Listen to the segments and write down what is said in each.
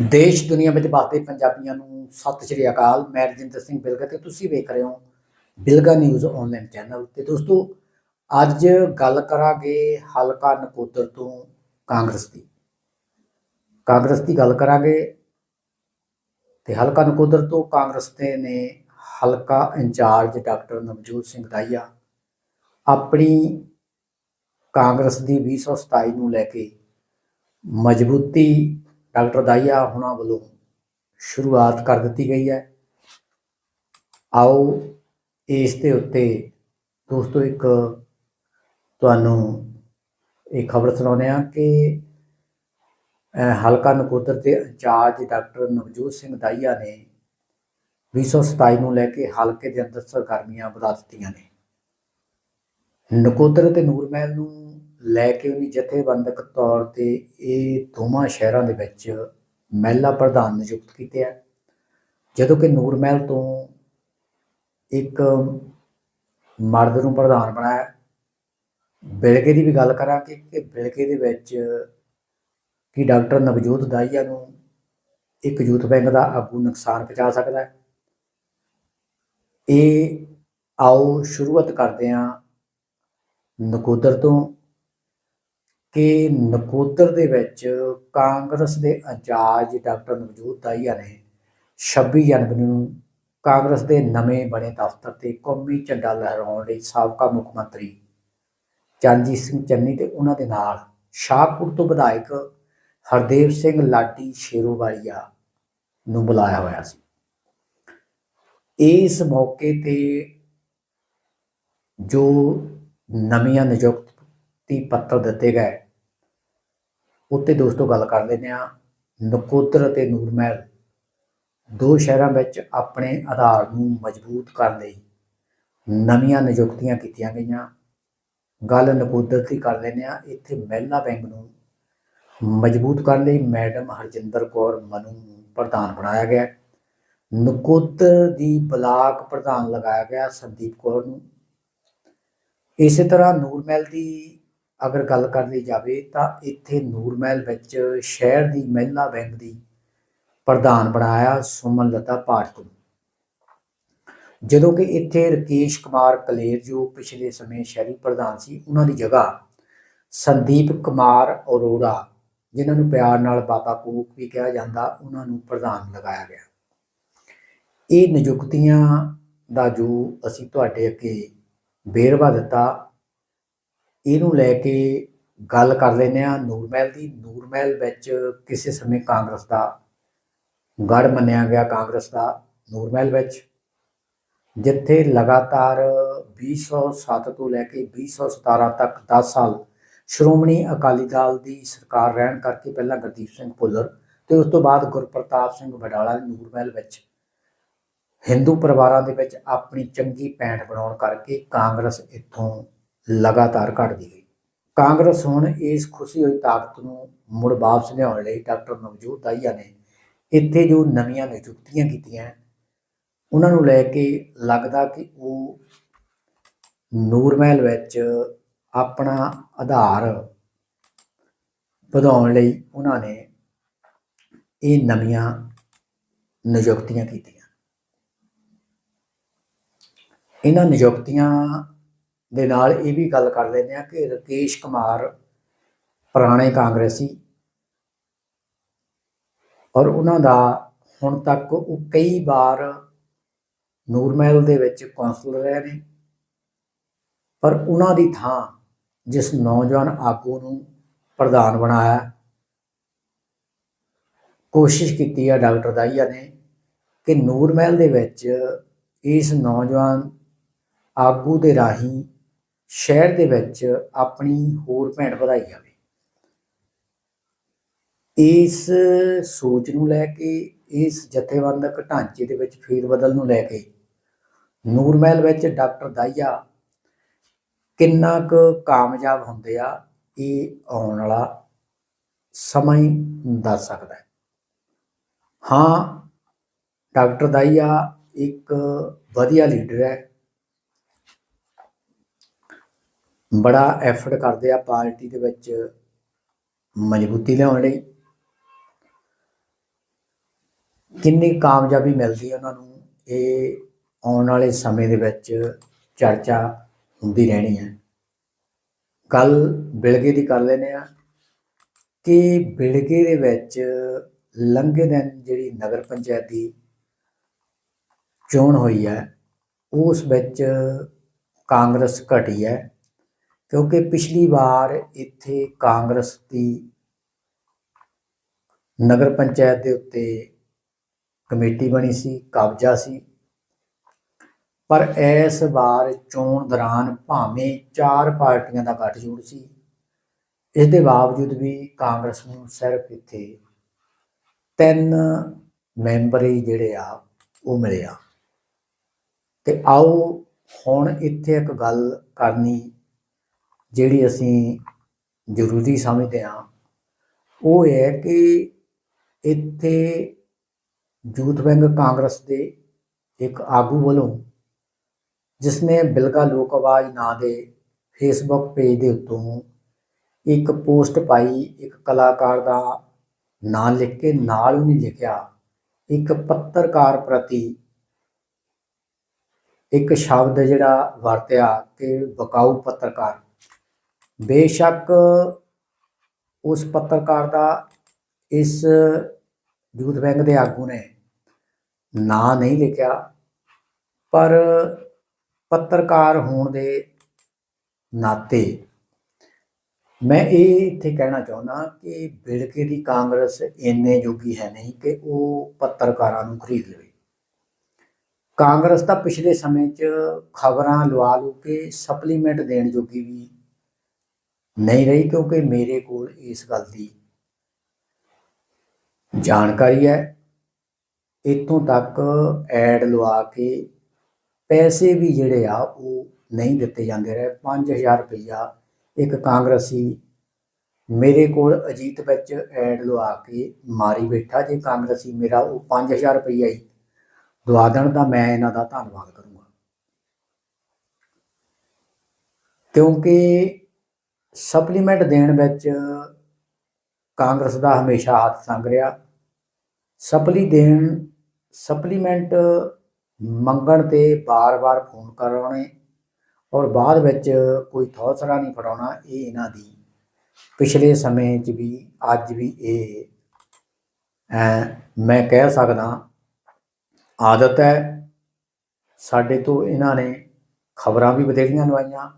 ਦੇਸ਼, ਦੁਨੀਆ ਵਿੱਚ ਵਸਦੇ ਪੰਜਾਬੀਆਂ ਨੂੰ ਸਤਿ ਸ਼੍ਰੀ ਅਕਾਲ। ਮੈਂ ਰਜਿੰਦਰ ਸਿੰਘ ਬਿਲਗਾ ਤੇ ਤੁਸੀਂ ਵੇਖ ਰਹੇ ਹੋ ਬਿਲਗਾ ਨਿਊਜ਼ ਆਨਲਾਈਨ ਚੈਨਲ ਤੇ ਦੋਸਤੋ, ਅੱਜ ਗੱਲ ਕਰਾਂਗੇ ਹਲਕਾ ਨਕੋਦਰ ਤੋਂ ਕਾਂਗਰਸ ਦੀ। ਕਾਂਗਰਸ ਦੀ ਗੱਲ ਕਰਾਂਗੇ ਤੇ ਹਲਕਾ ਨਕੋਦਰ ਤੋਂ ਕਾਂਗਰਸ ਦੇ ਨੇ ਹਲਕਾ ਇੰਚਾਰਜ ਡਾਕਟਰ ਨਵਜੋਤ ਸਿੰਘ ਦਾਈਆ ਆਪਣੀ ਕਾਂਗਰਸ ਦੀ 2027 ਨੂੰ ਲੈ ਕੇ ਮਜ਼ਬੂਤੀ ਡਾਕਟਰ ਦਾਈਆ ਹੁਣਾਂ ਵੱਲੋਂ ਸ਼ੁਰੂਆਤ ਕਰ ਦਿੱਤੀ ਗਈ ਹੈ। ਆਓ ਇਸ ਦੇ ਉੱਤੇ ਦੋਸਤੋ ਇੱਕ ਤੁਹਾਨੂੰ ਇਹ ਖਬਰ ਸੁਣਾਉਂਦੇ ਹਾਂ ਕਿ ਹਲਕਾ ਨਕੋਦਰ ਦੇ ਇੰਚਾਰਜ ਡਾਕਟਰ ਨਵਜੋਤ ਸਿੰਘ ਦਾਈਆ ਨੇ 2027 ਨੂੰ ਲੈ ਕੇ ਹਲਕੇ ਦੇ ਅੰਦਰ ਸਰਗਰਮੀਆਂ ਵਧਾ ਦਿੱਤੀਆਂ ਨੇ। ਨਕੋਦਰ ਤੇ ਨੂਰਮਹਿਲ ਨੂੰ ਲੈ ਕੇ ਉਹਨੇ ਜਥੇਬੰਦਕ ਤੌਰ ਤੇ ਇਹ ਦੋਵਾਂ ਸ਼ਹਿਰਾਂ ਦੇ ਵਿੱਚ ਮਹਿਲਾ ਪ੍ਰਧਾਨ ਨਿਯੁਕਤ ਕੀਤੇ ਆ। ਜਦੋਂ ਕਿ ਨੂਰ ਮਹਿਲ ਤੋਂ ਇੱਕ ਮਰਦ ਨੂੰ ਪ੍ਰਧਾਨ ਬਣਾਇਆ। ਬਿਲਗੇ ਦੀ ਵੀ ਗੱਲ ਕਰਾਂਗੇ ਕਿ ਬਿਲਗੇ ਦੇ ਵਿੱਚ ਕਿ ਡਾਕਟਰ ਨਵਜੋਤ ਦਾਈਆ ਨੂੰ ਇੱਕ ਯੂਥ ਬੈਂਕ ਦਾ ਆਗੂ ਨੁਕਸਾਨ ਪਹੁੰਚਾ ਸਕਦਾ ਹੈ। ਇਹ ਆਓ ਸ਼ੁਰੂਆਤ ਕਰਦੇ ਹਾਂ ਨਕੋਦਰ ਤੋਂ। ਕਿ ਨਕੋਦਰ ਦੇ ਵਿੱਚ ਕਾਂਗਰਸ ਦੇ ਇੰਚਾਰਜ ਡਾਕਟਰ ਨਵਜੋਤ ਦਾਈਆ ਨੇ 26 ਜਨਵਰੀ ਨੂੰ ਕਾਂਗਰਸ ਦੇ ਨਵੇਂ ਬਣੇ ਦਫ਼ਤਰ ਤੇ ਕੌਮੀ ਝੰਡਾ ਲਹਿਰਾਉਣ ਲਈ ਸਾਬਕਾ ਮੁੱਖ ਮੰਤਰੀ ਚਰਨਜੀਤ ਸਿੰਘ ਚੰਨੀ ਤੇ ਉਹਨਾਂ ਦੇ ਨਾਲ ਸ਼ਾਹਪੁਰ ਤੋਂ ਵਿਧਾਇਕ ਹਰਦੇਵ ਸਿੰਘ ਲਾਡੀ ਸ਼ੇਰੋਵਾਲੀਆ ਨੂੰ ਬੁਲਾਇਆ ਹੋਇਆ ਸੀ। ਇਸ ਮੌਕੇ ਤੇ ਜੋ ਨਵੀਆਂ ਨਿਯੁਕਤ ਪੱਤਰ ਦਿੱਤੇ ਗਏ। ਉੱਤੇ ਦੋਸਤੋ ਗੱਲ ਕਰ ਲੈਂਦੇ ਆ ਨਕੋਦਰ ਅਤੇ ਨੂਰਮਹਿਲ ਦੋ ਸ਼ਹਿਰਾਂ ਵਿੱਚ ਆਪਣੇ ਆਧਾਰ ਨੂੰ ਮਜ਼ਬੂਤ ਕਰਨ ਲਈ ਨਵੀਆਂ ਨਿਯੁਕਤੀਆਂ ਕੀਤੀਆਂ ਗਈਆਂ। ਗੱਲ ਨਕੋਦਰ ਦੀ ਕਰ ਲੈਂਦੇ ਆ ਇੱਥੇ ਮਹਿਲਾ ਬੈਂਕ ਨੂੰ ਮਜ਼ਬੂਤ ਕਰਨ ਲਈ ਮੈਡਮ ਹਰਜਿੰਦਰ ਕੌਰ ਮਨੂ ਨੂੰ ਪ੍ਰਧਾਨ ਬਣਾਇਆ ਗਿਆ। ਨਕੋਦਰ ਦੀ ਬਲਾਕ ਪ੍ਰਧਾਨ ਲਗਾਇਆ ਗਿਆ ਸੰਦੀਪ ਕੌਰ ਨੂੰ। ਇਸੇ ਤਰ੍ਹਾਂ ਨੂਰਮਹਿਲ ਦੀ ਅਗਰ ਗੱਲ ਕਰ ਲਈ ਜਾਵੇ ਤਾਂ ਇੱਥੇ ਨੂਰ ਮਹਿਲ ਵਿੱਚ ਸ਼ਹਿਰ ਦੀ ਮਹਿਲਾ ਬੈਂਕ ਦੀ ਪ੍ਰਧਾਨ ਬਣਾਇਆ ਸੁਮਨ ਲਤਾ ਪਾਠਕ ਨੂੰ ਜਦੋਂ ਕਿ ਇੱਥੇ ਰਕੇਸ਼ ਕੁਮਾਰ ਕਲੇਰ, ਜੋ ਪਿਛਲੇ ਸਮੇਂ ਸ਼ਹਿਰੀ ਪ੍ਰਧਾਨ ਸੀ, ਉਹਨਾਂ ਦੀ ਜਗ੍ਹਾ ਸੰਦੀਪ ਕੁਮਾਰ ਅਰੋੜਾ, ਜਿਨ੍ਹਾਂ ਨੂੰ ਪਿਆਰ ਨਾਲ ਬਾਬਾ ਕੋਕ ਵੀ ਕਿਹਾ ਜਾਂਦਾ, ਉਹਨਾਂ ਨੂੰ ਪ੍ਰਧਾਨ ਲਗਾਇਆ ਗਿਆ। ਇਹ ਨਿਯੁਕਤੀਆਂ ਦਾ ਜੋ ਅਸੀਂ ਤੁਹਾਡੇ ਅੱਗੇ ਵੇਰਵਾ ਦਿੱਤਾ ਇਹਨੂੰ ਲੈ ਕੇ ਗੱਲ ਕਰ ਲੈਂਦੇ ਆ ਨੂਰਮਹਿਲ ਦੀ ਨੂਰਮਹਿਲ ਵਿੱਚ ਕਿਸੇ ਸਮੇਂ ਕਾਂਗਰਸ ਦਾ ਗੜ ਮੰਨਿਆ ਗਿਆ, ਕਾਂਗਰਸ ਦਾ ਨੂਰਮਹਿਲ ਵਿੱਚ, ਜਿੱਥੇ ਲਗਾਤਾਰ 2007 ਤੋਂ ਲੈ ਕੇ 2017 ਤੱਕ 10 ਸਾਲ ਸ਼੍ਰੋਮਣੀ ਅਕਾਲੀ ਦਲ ਦੀ ਸਰਕਾਰ ਰਹਿਣ ਕਰਕੇ ਪਹਿਲਾਂ ਗੁਰਦੀਪ ਸਿੰਘ ਭੁੱਲਰ ਤੇ ਉਸ ਤੋਂ ਬਾਅਦ ਗੁਰਪ੍ਰਤਾਪ ਸਿੰਘ ਵਡਾਲਾ ਨੂਰਮਹਿਲ ਵਿੱਚ ਹਿੰਦੂ ਪਰਿਵਾਰਾਂ ਦੇ ਵਿੱਚ ਆਪਣੀ ਚੰਗੀ ਪੈਂਠ ਬਣਾਉਣ ਕਰਕੇ ਕਾਂਗਰਸ ਇੱਥੋਂ ਲਗਾਤਾਰ ਘਟਦੀ ਗਈ। ਕਾਂਗਰਸ ਹੁਣ ਇਸ ਖੁਸ਼ੀ ਹੋਈ ਤਾਕਤ ਨੂੰ ਮੁੜ ਵਾਪਸ ਲਿਆਉਣ ਲਈ ਡਾਕਟਰ ਨਵਜੋਤ ਦਾਈਆ ਨੇ ਇੱਥੇ ਜੋ ਨਵੀਆਂ ਨਿਯੁਕਤੀਆਂ ਕੀਤੀਆਂ, ਉਹਨਾਂ ਨੂੰ ਲੈ ਕੇ ਲੱਗਦਾ ਕਿ ਉਹ ਨੂਰਮਹਿਲ ਵਿੱਚ ਆਪਣਾ ਆਧਾਰ ਵਧਾਉਣ ਲਈ ਉਹਨਾਂ ਨੇ ਇਹ ਨਵੀਆਂ ਨਿਯੁਕਤੀਆਂ ਕੀਤੀਆਂ। ਇਹਨਾਂ ਨਿਯੁਕਤੀਆਂ ਦੇ ਨਾਲ ਇਹ ਵੀ ਗੱਲ ਕਰ ਲੈਂਦੇ ਆ ਕਿ ਰਕੇਸ਼ ਕੁਮਾਰ ਪੁਰਾਣੇ ਕਾਂਗਰਸੀ ਔਰ ਉਹਨਾਂ ਦਾ ਹੁਣ ਤੱਕ ਉਹ ਕਈ ਵਾਰ ਨੂਰਮਹਿਲ ਦੇ ਵਿੱਚ ਕੌਂਸਲਰ ਰਹੇ ਨੇ, ਪਰ ਉਹਨਾਂ ਦੀ ਥਾਂ ਜਿਸ ਨੌਜਵਾਨ ਆਗੂ ਨੂੰ ਪ੍ਰਧਾਨ ਬਣਾਇਆ, ਕੋਸ਼ਿਸ਼ ਕੀਤੀ ਹੈ ਡਾਕਟਰ ਦਾਈਆ ਨੇ ਕਿ ਨੂਰਮਹਿਲ ਦੇ ਵਿੱਚ ਇਸ ਨੌਜਵਾਨ ਆਗੂ ਦੇ ਰਾਹੀਂ ਸ਼ਹਿਰ ਦੇ ਵਿੱਚ ਆਪਣੀ ਹੋਰ ਭੈਣ ਵਧਾਈ ਜਾਵੇ ਇਸ ਸੋਚ ਨੂੰ ਲੈ ਕੇ, ਇਸ ਜਥੇਬੰਦਕ ਢਾਂਚੇ ਦੇ ਵਿੱਚ ਫੇਰ ਬਦਲ ਨੂੰ ਲੈ ਕੇ ਨੂਰਮਹਿਲ ਵਿੱਚ ਡਾਕਟਰ ਦਾਈਆ ਕਿੰਨਾ ਕੁ ਕਾਮਯਾਬ ਹੁੰਦੇ ਆ, ਇਹ ਆਉਣ ਵਾਲਾ ਸਮਾਂ ਹੀ ਦੱਸ ਸਕਦਾ ਹੈ। ਹਾਂ, ਡਾਕਟਰ ਦਾਈਆ ਇੱਕ ਵਧੀਆ ਲੀਡਰ ਹੈ। ਬੜਾ ਐਫਰਟ ਕਰਦੇ ਆ ਪਾਰਟੀ ਦੇ ਵਿੱਚ ਮਜ਼ਬੂਤੀ ਲਿਆਉਣ ਲਈ। ਕਿੰਨੀ ਕਾਮਯਾਬੀ ਮਿਲਦੀ ਹੈ ਉਹਨਾਂ ਨੂੰ, ਇਹ ਆਉਣ ਵਾਲੇ ਸਮੇਂ ਦੇ ਵਿੱਚ ਚਰਚਾ ਹੁੰਦੀ ਰਹਿਣੀ ਹੈ। ਗੱਲ ਬਿਲਗੇ ਦੀ ਕਰ ਲੈਨੇ ਆ ਕਿ ਬਿਲਗੇ ਦੇ ਵਿੱਚ ਲੰਘੇ ਦਿਨ ਜਿਹੜੀ ਨਗਰ ਪੰਚਾਇਤ ਦੀ ਚੋਣ ਹੋਈ ਹੈ, ਉਸ ਵਿੱਚ ਕਾਂਗਰਸ ਘਟੀ ਹੈ। ਕਿਉਂਕਿ ਪਿਛਲੀ ਵਾਰ ਇੱਥੇ ਕਾਂਗਰਸ ਦੀ ਨਗਰ ਪੰਚਾਇਤ ਦੇ ਉੱਤੇ ਕਮੇਟੀ ਬਣੀ ਸੀ, ਕਬਜ਼ਾ ਸੀ। ਪਰ ਇਸ ਵਾਰ ਚੋਣ ਦੌਰਾਨ ਭਾਵੇਂ ਚਾਰ ਪਾਰਟੀਆਂ ਦਾ ਗੱਠਜੋੜ ਸੀ, ਇਸ ਦੇ ਬਾਵਜੂਦ ਵੀ ਕਾਂਗਰਸ ਨੂੰ ਸਿਰਫ ਇੱਥੇ ਤਿੰਨ ਮੈਂਬਰ ਹੀ ਜਿਹੜੇ ਆ, ਉਹ ਮਿਲੇ ਆ। ਤੇ ਆਓ ਹੁਣ ਇੱਥੇ ਇੱਕ ਗੱਲ ਕਰਨੀ ਜਿਹੜੀ ਅਸੀਂ ਜ਼ਰੂਰੀ ਸਮਝਦੇ ਹਾਂ, ਉਹ ਹੈ ਕਿ ਇੱਥੇ ਯੂਥ ਵਿੰਗ ਕਾਂਗਰਸ ਦੇ ਇੱਕ ਆਗੂ ਵੱਲੋਂ, ਜਿਸਨੇ ਬਿਲਗਾ ਲੋਕ ਆਵਾਜ਼ ਨਾਂ ਦੇ ਫੇਸਬੁੱਕ ਪੇਜ ਦੇ ਉੱਤੋਂ ਇੱਕ ਪੋਸਟ ਪਾਈ, ਇੱਕ ਕਲਾਕਾਰ ਦਾ ਨਾਂ ਲਿਖ ਕੇ ਨਾਲ ਉਹਨੇ ਲਿਖਿਆ, ਇੱਕ ਪੱਤਰਕਾਰ ਪ੍ਰਤੀ ਇੱਕ ਸ਼ਬਦ ਜਿਹੜਾ ਵਰਤਿਆ ਕਿ ਬਕਾਊ ਪੱਤਰਕਾਰ। ਬੇਸ਼ੱਕ ਉਸ ਪੱਤਰਕਾਰ ਦਾ ਇਸ ਯੂਥ ਬੈਂਕ ਦੇ ਆਗੂ ਨੇ ਨਾਂ ਨਹੀਂ ਲਿਖਿਆ, ਪਰ ਪੱਤਰਕਾਰ ਹੋਣ ਦੇ ਨਾਤੇ ਮੈਂ ਇਹ ਇੱਥੇ ਕਹਿਣਾ ਚਾਹੁੰਦਾ ਕਿ ਬਿਲਕੇ ਦੀ ਕਾਂਗਰਸ ਇੰਨੇ ਜੋਗੀ ਹੈ ਨਹੀਂ ਕਿ ਉਹ ਪੱਤਰਕਾਰਾਂ ਨੂੰ ਖਰੀਦ ਲਵੇ। ਕਾਂਗਰਸ ਤਾਂ ਪਿਛਲੇ ਸਮੇਂ 'ਚ ਖਬਰਾਂ ਲਵਾ ਲੂ ਕੇ ਸਪਲੀਮੈਂਟ ਦੇਣ ਜੋਗੀ ਵੀ ਨਹੀਂ ਰਹੀ ਕਿਉਂਕਿ ਮੇਰੇ ਕੋਲ ਇਸ ਗੱਲ ਦੀ ਜਾਣਕਾਰੀ ਹੈ। ਇਤੋਂ ਤੱਕ ਐਡ ਲਵਾ ਕੇ ਪੈਸੇ ਵੀ ਜਿਹੜੇ ਆ ਉਹ ਨਹੀਂ ਦਿੱਤੇ ਜਾਂਦੇ ਰਹੇ। 5000 ਰੁਪਇਆ ਇੱਕ ਕਾਂਗਰਸੀ ਮੇਰੇ ਕੋਲ ਅਜੀਤ ਵਿੱਚ ਐਡ ਲਵਾ ਕੇ ਮਾਰੀ ਬੈਠਾ। ਜੇ ਕਾਂਗਰਸੀ ਮੇਰਾ ਉਹ 5000 ਰੁਪਇਆ ਹੀ ਦਵਾ ਦੇਣ ਤਾਂ ਮੈਂ ਇਹਨਾਂ ਦਾ ਧੰਨਵਾਦ ਕਰੂੰਗਾ। ਕਿਉਂਕਿ ਸਪਲੀਮੈਂਟ ਦੇਣ ਵਿੱਚ ਕਾਂਗਰਸ ਦਾ ਹਮੇਸ਼ਾ ਹੱਥ ਸੰਗ ਰਿਹਾ। ਸਪਲੀ ਦੇਣ, ਸਪਲੀਮੈਂਟ ਮੰਗਣ ਤੇ ਬਾਰ-ਬਾਰ ਫੋਨ ਕਰਾਉਣੇ ਔਰ ਬਾਅਦ ਵਿੱਚ ਕੋਈ ਥੌਸਰਾ ਨਹੀਂ ਫੜਾਉਣਾ, ਇਹ ਇਹਨਾਂ ਦੀ ਪਿਛਲੇ ਸਮੇਂ 'ਚ ਵੀ, ਅੱਜ ਵੀ ਇਹ ਮੈਂ ਕਹਿ ਸਕਦਾ ਆਦਤ ਹੈ। ਸਾਡੇ ਤੋਂ ਇਹਨਾਂ ਨੇ ਖਬਰਾਂ ਵੀ ਬਥੇਰੀਆਂ ਲਵਾਈਆਂ।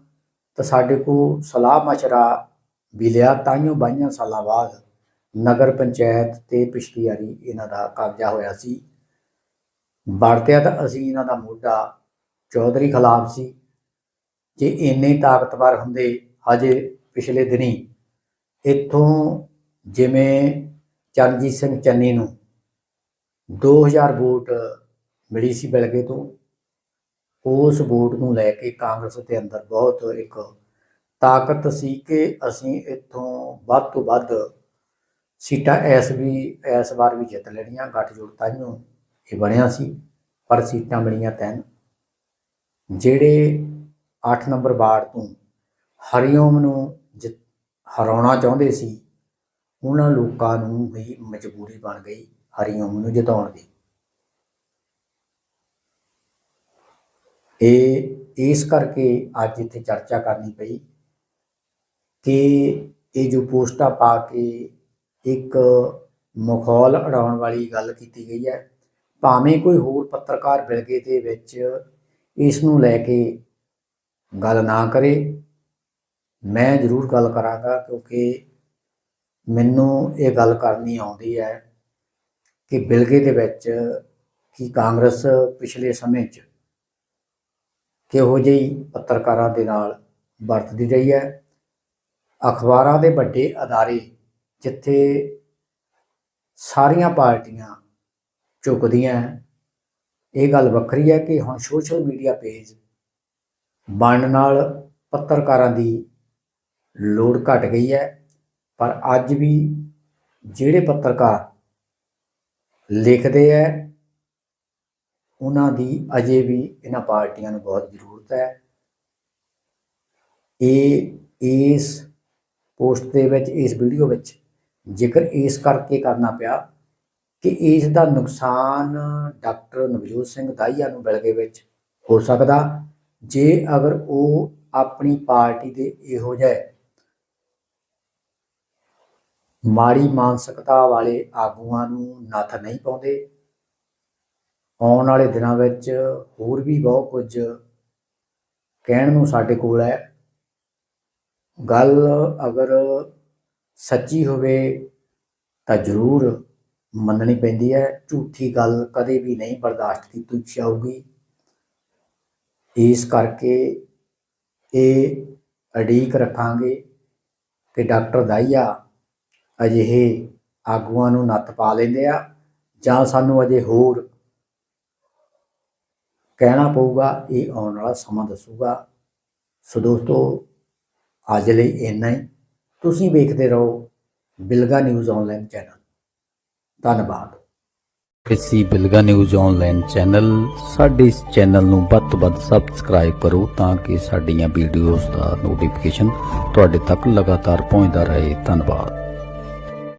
ਤਾਂ ਸਾਡੇ ਕੋ ਸਲਾਹ ਮਸ਼ਰਾ ਵੀ ਲਿਆ ਤਾਈਓ ਬਾਈਆਂ ਸਾਲਾਂ ਬਾਅਦ ਨਗਰ ਪੰਚਾਇਤ ਤੇ ਪਿਛਲੀ ਵਾਰੀ ਇਹਨਾਂ ਦਾ ਕਬਜ਼ਾ ਹੋਇਆ ਸੀ। ਵਰਤਿਆ ਤਾਂ ਅਸੀਂ ਇਹਨਾਂ ਦਾ ਮੋਢਾ ਚੌਧਰੀ ਖਿਲਾਫ ਸੀ। ਕਿ ਇੰਨੇ ਤਾਕਤਵਰ ਹੁੰਦੇ ਹਜੇ ਪਿਛਲੇ ਦਿਨੀ ਇੱਥੋਂ ਜਿਵੇਂ ਚਰਨਜੀਤ ਸਿੰਘ ਚੰਨੀ ਨੂੰ 2000 ਵੋਟ ਮਿਲੀ ਸੀ ਬਿਲਗੇ ਤੋਂ ਉਸ ਵੋਟ ਨੂੰ ਲੈ ਕੇ ਕਾਂਗਰਸ ਦੇ ਅੰਦਰ ਬਹੁਤ ਇੱਕ ਤਾਕਤ ਸੀ ਕਿ ਅਸੀਂ ਇੱਥੋਂ ਵੱਧ ਤੋਂ ਵੱਧ ਸੀਟਾਂ ਐਸ ਵੀ, ਇਸ ਵਾਰ ਵੀ ਜਿੱਤ ਲੈਣੀਆਂ, ਗੱਠਜੋੜ ਤਾਈਓ ਇਹ ਬਣਿਆ ਸੀ, ਪਰ ਸੀਟਾਂ ਬਣੀਆਂ ਤਿੰਨ। ਜਿਹੜੇ 8 ਨੰਬਰ ਵਾਰਡ ਤੋਂ ਹਰੀਓਮ ਨੂੰ ਜਿ- ਹਰਾਉਣਾ ਚਾਹੁੰਦੇ ਸੀ, ਉਹਨਾਂ ਲੋਕਾਂ ਨੂੰ ਵੀ ਮਜਬੂਰੀ ਬਣ ਗਈ ਹਰੀਓਮ ਨੂੰ ਜਿਤਾਉਣ ਦੀ। ਇਹ, ਇਸ ਕਰਕੇ ਅੱਜ ਇੱਥੇ ਚਰਚਾ ਕਰਨੀ ਪਈ ਕਿ ਇਹ ਜੋ ਪੋਸਟਾਂ ਪਾ ਕੇ ਇੱਕ ਮਖੌਲ ਉਡਾਉਣ ਵਾਲੀ ਗੱਲ ਕੀਤੀ ਗਈ ਹੈ, ਭਾਵੇਂ ਕੋਈ ਹੋਰ ਪੱਤਰਕਾਰ ਬਿਲਗੇ ਦੇ ਵਿੱਚ ਇਸ ਨੂੰ ਲੈ ਕੇ ਗੱਲ ਨਾ ਕਰੇ, ਮੈਂ ਜ਼ਰੂਰ ਗੱਲ ਕਰਾਂਗਾ ਕਿਉਂਕਿ ਮੈਨੂੰ ਇਹ ਗੱਲ ਕਰਨੀ ਆਉਂਦੀ ਹੈ ਕਿ ਬਿਲਗੇ ਦੇ ਵਿੱਚ ਕਿ ਕਾਂਗਰਸ ਪਿਛਲੇ ਸਮੇਂ 'ਚ ਕਿਹੋ ਜਿਹੀ ਪੱਤਰਕਾਰਾਂ ਦੇ ਨਾਲ ਵਰਤਦੀ ਰਹੀ ਹੈ। ਅਖਬਾਰਾਂ ਦੇ ਵੱਡੇ ਅਦਾਰੇ ਜਿੱਥੇ ਸਾਰੀਆਂ ਪਾਰਟੀਆਂ ਝੁਕਦੀਆਂ ਇਹ ਗੱਲ ਵੱਖਰੀ ਹੈ ਕਿ ਹੁਣ ਸੋਸ਼ਲ ਮੀਡੀਆ ਪੇਜ ਬਣਨ ਨਾਲ ਪੱਤਰਕਾਰਾਂ ਦੀ ਲੋੜ ਘਟ ਗਈ ਹੈ। ਪਰ ਅੱਜ ਵੀ ਜਿਹੜੇ ਪੱਤਰਕਾਰ ਲਿਖਦੇ ਹੈ ਉਹਨਾਂ ਦੀ ਅਜੇ ਵੀ ਇਹਨਾਂ ਪਾਰਟੀਆਂ ਨੂੰ ਬਹੁਤ ਜ਼ਰੂਰਤ ਹੈ। ਇਹ, ਇਸ ਪੋਸਟ ਦੇ ਵਿੱਚ, ਇਸ ਵੀਡੀਓ ਵਿੱਚ ਜ਼ਿਕਰ ਇਸ ਕਰਕੇ ਕਰਨਾ ਪਿਆ ਕਿ ਇਸ ਦਾ ਨੁਕਸਾਨ ਡਾਕਟਰ ਨਵਜੋਤ ਸਿੰਘ ਦਾਈਆ ਨੂੰ ਮਿਲਗੇ ਵਿੱਚ ਹੋ ਸਕਦਾ ਜੇ ਅਗਰ ਉਹ ਆਪਣੀ ਪਾਰਟੀ ਦੇ ਇਹੋ ਜਿਹੇ ਮਾੜੀ ਮਾਨਸਿਕਤਾ ਵਾਲੇ ਆਗੂਆਂ ਨੂੰ ਨੱਥ ਨਹੀਂ ਪਾਉਂਦੇ। ਆਉਣ ਵਾਲੇ ਦਿਨਾਂ ਵਿੱਚ ਹੋਰ ਵੀ ਬਹੁਤ ਕੁਝ ਕਹਿਣ ਨੂੰ ਸਾਡੇ ਕੋਲ ਹੈ। ਗੱਲ ਅਗਰ ਸੱਚੀ ਹੋਵੇ ਤਾਂ ਜ਼ਰੂਰ ਮੰਨਣੀ ਪੈਂਦੀ ਹੈ। ਝੂਠੀ ਗੱਲ ਕਦੇ ਵੀ ਨਹੀਂ ਬਰਦਾਸ਼ਤ ਕੀਤੀ ਜਾਊਗੀ। ਇਸ ਕਰਕੇ ਇਹ ਅੜੀਕ ਰੱਖਾਂਗੇ ਕਿ ਡਾਕਟਰ ਦਾਈਆ ਅਜਿਹੇ ਆਗੂਆਂ ਨੂੰ ਨੱਥ ਪਾ ਲੈਂਦੇ ਆ ਜਾਂ ਸਾਨੂੰ ਅਜੇ ਹੋਰ ਕਹਿਣਾ ਪਊਗਾ, ਇਹ ਆਉਣ ਵਾਲਾ ਸਮਾਂ ਦੱਸੂਗਾ। ਸੋ ਦੋਸਤੋ, ਅੱਜ ਲਈ ਇੰਨਾ ਹੀ। ਤੁਸੀਂ ਵੇਖਦੇ ਰਹੋ ਬਿਲਗਾ ਨਿਊਜ਼ ਆਨਲਾਈਨ ਚੈਨਲ। ਧੰਨਵਾਦ। ਕਿਸੇ ਬਿਲਗਾ ਨਿਊਜ਼ ਆਨਲਾਈਨ ਚੈਨਲ, ਸਾਡੇ ਇਸ ਚੈਨਲ ਨੂੰ ਵੱਧ ਤੋਂ ਵੱਧ ਸਬਸਕ੍ਰਾਈਬ ਕਰੋ ਤਾਂ ਕਿ ਸਾਡੀਆਂ ਵੀਡੀਓਜ਼ ਦਾ ਨੋਟੀਫਿਕੇਸ਼ਨ ਤੁਹਾਡੇ ਤੱਕ ਲਗਾਤਾਰ ਪਹੁੰਚਦਾ ਰਹੇ। ਧੰਨਵਾਦ।